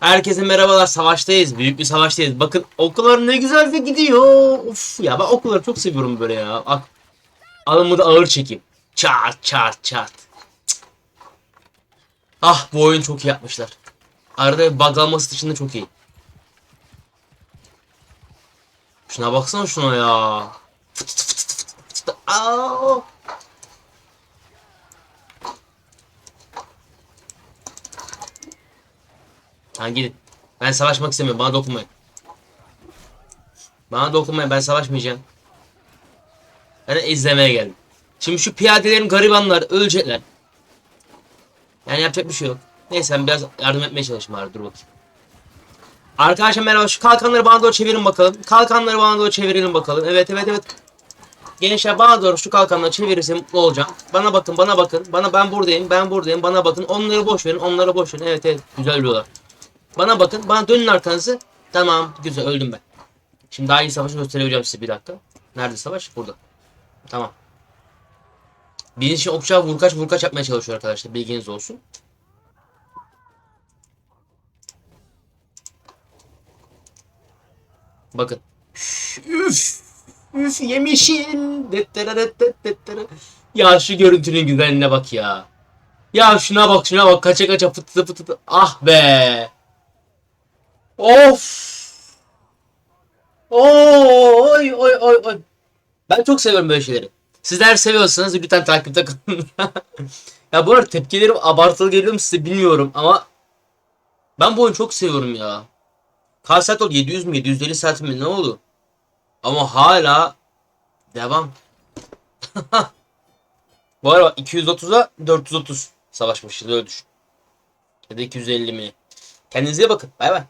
Herkese merhabalar. Savaştayız. Büyük bir savaştayız. Bakın okullar ne güzel de gidiyor. Of ya ben okulları çok seviyorum böyle ya. Bak. Alımı da ağır çekeyim. Çat çat çat. Cık. Ah bu oyun çok iyi yapmışlar. Arada buglanması dışında çok iyi. Şuna baksana şuna ya. Fıt fıt fıt fıt fıt. Aa! Ha gidin. Ben savaşmak istemiyorum. Bana dokunmayın. Bana dokunmayın. Ben savaşmayacağım. Ben izlemeye geldim. Şimdi şu piyadelerin garibanlar ölecekler. Yani yapacak bir şey yok. Neyse ben biraz yardım etmeye çalışayım bari dur bakayım. Arkadaşlar merhaba şu kalkanları bana doğru çevirin bakalım. Kalkanları bana doğru çevirelim bakalım. Evet evet evet. Gençler bana doğru şu kalkanları çevirirsem mutlu olacağım. Bana bakın bana bakın. Bana ben buradayım ben buradayım bana bakın. Onları boş verin onları boş verin. Evet evet güzel diyorlar. Bana bakın. Bana dönün arkanızı. Tamam. Güzel. Öldüm ben. Şimdi daha iyi savaşı göstereceğim size bir dakika. Nerede savaş? Burada. Tamam. Birinci için okçağı vurkaç vurkaç yapmaya çalışıyor arkadaşlar. Bilginiz olsun. Bakın. Üf. Üf yemişim. Ya şu görüntünün güzelliğine bak ya. Ya şuna bak şuna bak kaça kaça fıtı fıtı. Ah be. Of. Oy oy oy oy. Ben çok seviyorum böyle şeyleri. Sizler seviyorsanız lütfen takipte kalın. ya bu arada tepkilerim abartılı geliyor mu size bilmiyorum ama ben bu oyunu çok seviyorum ya. Kaç saat oldu? 700 mi? 750 saat mi? Ne oldu? Ama hala devam. bu arada 230'a 430 savaşmışız öyle düşün. Ya da 250 mi? Kendinize bakın. Bay bay.